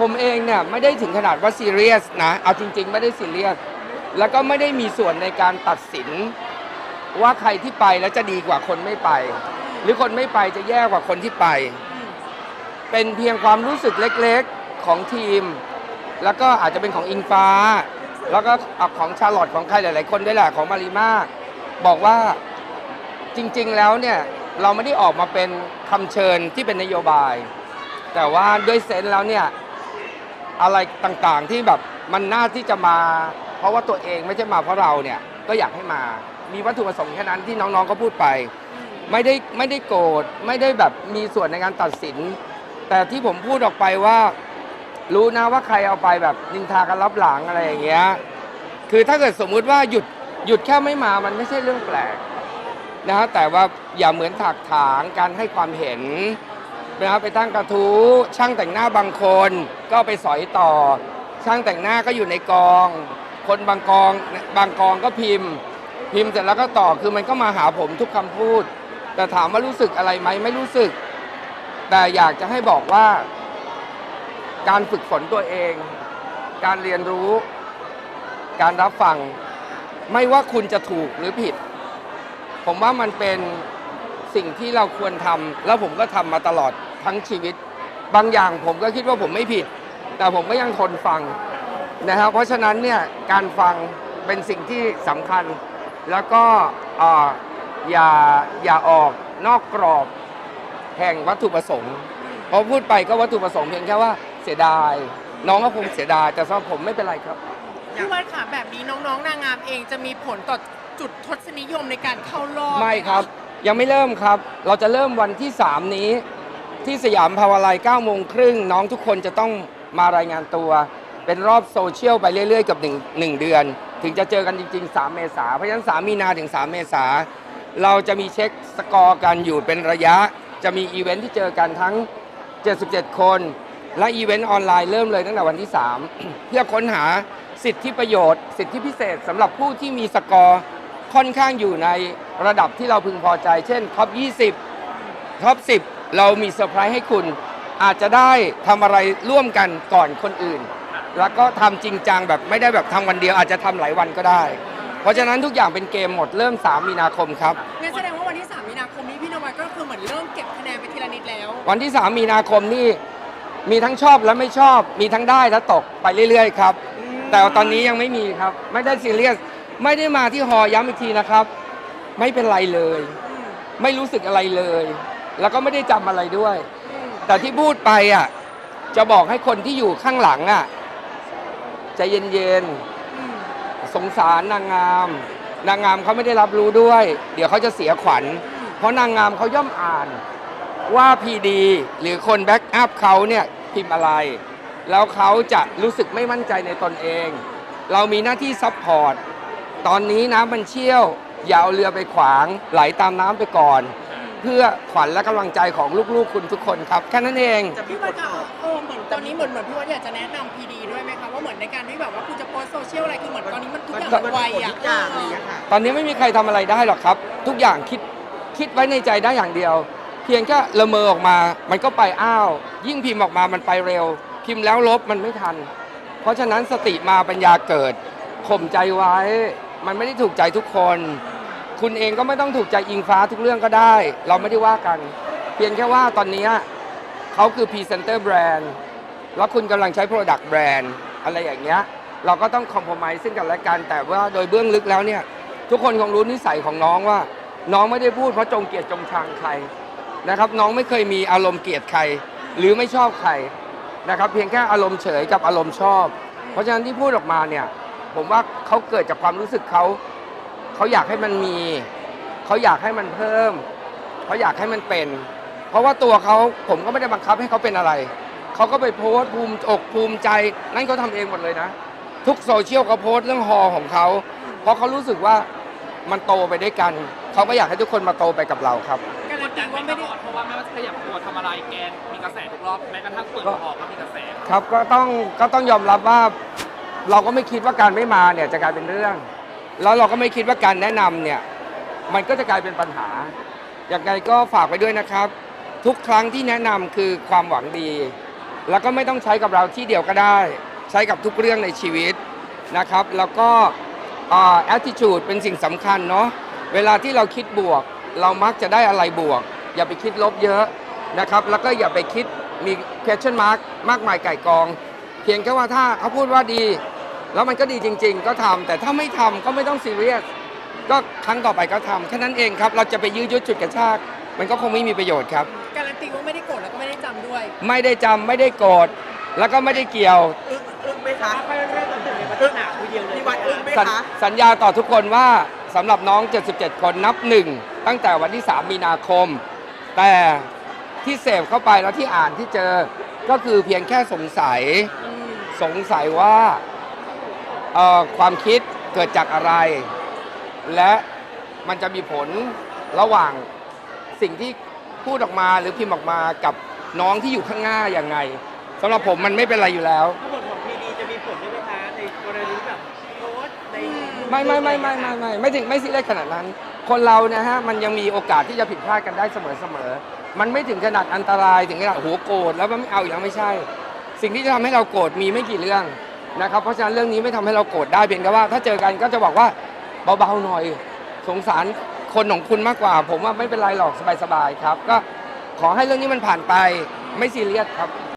ผมเองเนี่ยไม่ได้ถึงขนาดว่าซีเรียสนะเอาจริง ๆ ไม่ได้ซีเรียสแล้วก็ไม่ได้มีส่วนในการตัดสิน ว่าใครที่ไปแล้วจะดีกว่าคนไม่ไป หรือคนไม่ไปจะแย่กว่าคนที่ไป เป็นเพียงความรู้สึกเล็กๆของทีม แล้วก็อาจจะเป็นของอิงฟ้า แล้วก็ของชาลอตของใครหลาย ๆ คนด้วยแหละของมาริมาบอกว่าจริง ๆ แล้วเนี่ยเราไม่ได้ออกมาเป็นคำเชิญที่เป็นนโยบาย แต่ว่าด้วยเซนส์แล้วเนี่ย อะไรต่างๆที่แบบมันน่าที่จะมา เพราะว่าตัวเองไม่ใช่มาเพราะเราเนี่ยก็อยากให้มามีวัตถุประสงค์แค่นั้นที่น้องๆก็พูดไป ไม่ได้ไม่ได้โกรธไม่ได้แบบมีส่วนในการตัดสิน แต่ที่ผมพูดออกไปว่า รู้นะว่าใครเอาไปแบบนินทากันรับหลังอะไรอย่างเงี้ยคือถ้าเกิดสมมุติว่าหยุดหยุดแค่ไม่มามันไม่ใช่เรื่องแปลกนะฮะแต่ว่าอย่าเหมือนถากถางการให้ความเห็น นะครับไปตั้งกระทู้ช่างแต่งหน้าบางคน ก็ไปสอยต่อ ช่างแต่งหน้าก็อยู่ในกอง คนบางกองบางกองก็พิมพ์ พิมพ์เสร็จแล้วก็ต่อคือมันก็มาหาผมทุกคำพูด แต่ถามว่ารู้สึกอะไรไหมไม่รู้สึก แต่อยากจะให้บอกว่า การฝึกฝนตัวเอง การเรียนรู้ การรับฟัง ไม่ว่าคุณจะถูกหรือผิด ผมว่ามันเป็นสิ่งที่เราควรทำแล้วผมก็ทำมาตลอด ทั้งชีวิต บางอย่างผมก็คิดว่าผมไม่ผิด แต่ผมก็ยังทนฟังนะครับเพราะฉะนั้นเนี่ยการฟังเป็นสิ่งที่สำคัญ แล้วก็อ่าอย่าอย่าออกนอกกรอบแห่งวัตถุประสงค์พอพูดไปก็วัตถุประสงค์เพียงแค่ว่าเสียดาย น้องก็คงเสียดาย แต่สำหรับผมไม่เป็นไรครับ พี่วัดค่ะแบบนี้น้องๆนางงามเองจะมีผลต่อจุดทศนิยมในการเข้ารอบไม่หครับ ยังไม่เริ่มครับ เราจะเริ่มวันที่ 3 นี้ ที่สยามภาวาลัย9โมงครึ่งน้องทุกคนจะต้องมารายงานตัว เป็นรอบโซเชียลไปเรื่อยๆ กับ1 1เดือน ถึงจะเจอกันจริง ๆ 3 เมษาเพราะฉะนั้น 3 มีนาถึง 3 เมษาเราจะมีเช็คสกอร์กันอยู่เป็นระยะ จะมีอีเวนท์ที่เจอกันทั้ง 77 คน และอีเวนต์ออนไลน์เริ่มเลยตั้งแต่วันที่ 3 เพื่อค้นหาสิทธิประโยชน์ สิทธิพิเศษสำหรับผู้ที่มีสกอร์ค่อนข้างอยู่ในระดับที่เราพึงพอใจ เช่นท็อป 20ท็อป 10 เรามีเซอร์ไพรส์ให้คุณ อาจจะได้ทำอะไรร่วมกันก่อนคนอื่น แล้วก็ทำจริงจังแบบไม่ได้แบบทำวันเดียวอาจจะทำหลายวันก็ได้ เพราะฉะนั้นทุกอย่างเป็นเกมหมดเริ่ม 3 มีนาคมครับ งั้นแสดงว่าวันที่ 3 มีนาคมนี้พี่นวัดก็คือเหมือนเริ่มเก็บคะแนนไปทีละนิดแล้ว วันที่ 3 มีนาคมนี่มีทั้งชอบและไม่ชอบ มีทั้งได้และตกไปเรื่อย ๆ ครับ แต่ตอนนี้ยังไม่มีครับ ไม่ได้ซีเรียสไม่ได้มาที่หอย้ำอีกทีนะครับ ไม่เป็นไรเลย ไม่รู้สึกอะไรเลย แล้วก็ไม่ได้จำอะไรด้วย แต่ที่พูดไปอะจะบอกให้คนที่อยู่ข้างหลังอะใจเย็นๆสงสารนางงาม นางงามเขาไม่ได้รับรู้ด้วย เดี๋ยวเขาจะเสียขวัญ เพราะนางงามเขาย่อมอ่าน ว่าพีดีหรือคนแบ็กอัพเขาเนี่ยพิมพ์อะไร แล้วเขาจะรู้สึกไม่มั่นใจในตนเอง เรามีหน้าที่ซัพพอร์ต ตอนนี้น้ำมันเชี่ยว อย่าเอาเรือไปขวาง ไหลตามน้ำไปก่อน เพื่อขวัญและกำลังใจของลูกๆ คุณทุกคนครับ แค่นั้นเองพี่วัดค่ะเออเหมือนตอนนี้เหมือนเหมือนพี่วัดอยากจะแนะนำพีดีด้วยไหมคะว่าเหมือนในการที่แบบว่าคุณจะโพสต์โซเชียลอะไรคือเหมือนตอนนี้มันทุกอย่างมันไวอะทุกอย่างอะไรอย่างเงี้ยค่ะ ตอนนี้ไม่มีใครทำอะไรได้หรอกครับ ทุกอย่างคิดคิดไว้ในใจได้อย่างเดียว เพียงแค่ละเมอออกมา มันก็ไปอ้าว ยิ่งพิมพ์ออกมามันไปเร็ว พิมพ์แล้วลบมันไม่ทัน เพราะฉะนั้นสติมาปัญญาเกิดข่มใจไว้ มันไม่ได้ถูกใจทุกคน คุณเองก็ไม่ต้องถูกใจอิงฟ้าทุกเรื่องก็ได้ เราไม่ได้ว่ากัน เพียงแค่ว่าตอนนี้เขาคือพรีเซนเตอร์แบรนด์แล้วคุณกำลังใช้ Product แบรนด์อะไรอย่างเงี้ยเราก็ต้องคอม p r o m i s e ซึ่งกันและกันแต่ว่าโดยเบื้องลึกแล้วเนี่ย ทุกคนคงรู้นิสัยของน้องว่า น้องไม่ได้พูดเพราะจงเกลียดจงชังใครนะครับ น้องไม่เคยมีอารมณ์เกลียดใคร หรือไม่ชอบใครนะครับ เพียงแค่อารมณ์เฉยกับอารมณ์ชอบ เพราะฉะนั้นที่พูดออกมาเนี่ย ผมว่าเขาเกิดจากความรู้สึกเขา เขาอยากให้มันมี เขาอยากให้มันเพิ่ม เขาอยากให้มันเป็น เพราะว่าตัวเขาผมก็ไม่ได้บังคับให้เขาเป็นอะไร เขาก็ไปโพสต์ภูมิอกภูมิใจ นั่นเขาทำเองหมดเลยนะ ทุกโซเชียลเขาโพสต์เรื่องฮอของเขา เพราะเขารู้สึกว่ามันโตไปด้วยกัน เขาก็อยากให้ทุกคนมาโตไปกับเราครับการันตีว่าไม่ได้ได้เพราะว่าไม่ว่าจะขยับตัวทำอะไรแกนมีกระแสทุกรอบแม้กระทั่งเปิดออกก็มีกระแส ครับก็ต้องก็ต้องยอมรับว่า เราก็ไม่คิดว่าการไม่มาเนี่ยจะกลายเป็นเรื่อง แล้วเราก็ไม่คิดว่าการแนะนำเนี่ย มันก็จะกลายเป็นปัญหา อย่างไรก็ฝากไว้ด้วยนะครับ ทุกครั้งที่แนะนำคือความหวังดี แล้วก็ไม่ต้องใช้กับเราที่เดียวก็ได้ ใช้กับทุกเรื่องในชีวิตนะครับ แล้วก็อ่า attitude เป็นสิ่งสำคัญเนาะเวลาที่เราคิดบวก เรามักจะได้อะไรบวก อย่าไปคิดลบเยอะนะครับ แล้วก็อย่าไปคิดมี question mark มากมายไก่กอง เพียงแค่ว่าถ้าเขาพูดว่าดี แล้วมันก็ดีจริง ๆ ก็ทำแต่ถ้าไม่ทำก็ไม่ต้องซีเรียสก็ครั้งต่อไปก็ทำแค่นั้นเองครับ เราจะไปยื้อยุดจุดกระชาก มันก็คงไม่มีประโยชน์ครับ การันตีว่าไม่ได้โกรธแล้วก็ไม่ได้จำด้วย ไม่ได้จำไม่ได้โกรธแล้วก็ไม่ได้เกี่ยวอึ้งอึ้งไหมคะอึ้งพี่วัดอึ้งไหมสัญคะสัญญาต่อทุกคนว่าสำหรับน้อง 77 คนนับหนึ่งตั้งแต่วันที่ 3 มีนาคม แต่ที่เสพเข้าไปแล้วที่อ่านที่เจอก็คือเพียงแค่สงสัยสงสัยว่าเอ่อ ความคิดเกิดจากอะไร และมันจะมีผลระหว่างสิ่งที่พูดออกมาหรือพิมพ์ออกมากับน้องที่อยู่ข้างหน้าอย่างไงสำหรับผมมันไม่เป็นไรอยู่แล้วผลของพีดีจะมีผลใช่ไหมคะในกรณีแบบโพสต์ในไม่ไม่ไม่ไม่ไม่ไม่ไม่ถึงไม่ซีเรียสขนาดนั้น คนเรานะฮะมันยังมีโอกาสที่จะผิดพลาดกันได้เสมอเสมอมันไม่ถึงขนาดอันตรายถึงขนาดโอ้โหโกรธแล้วมันไม่เอาอย่างไม่ใช่ สิ่งที่จะทำให้เราโกรธมีไม่กี่เรื่อง นะครับเพราะฉะนั้นเรื่องนี้ไม่ทำให้เราโกรธได้เพียงแต่ว่า ถ้าเจอกันก็จะบอกว่าเบาๆหน่อย สงสารคนของคุณมากกว่า ผมว่าไม่เป็นไรหรอกสบายๆครับ ก็ขอให้เรื่องนี้มันผ่านไปไม่ซีเรียสครับ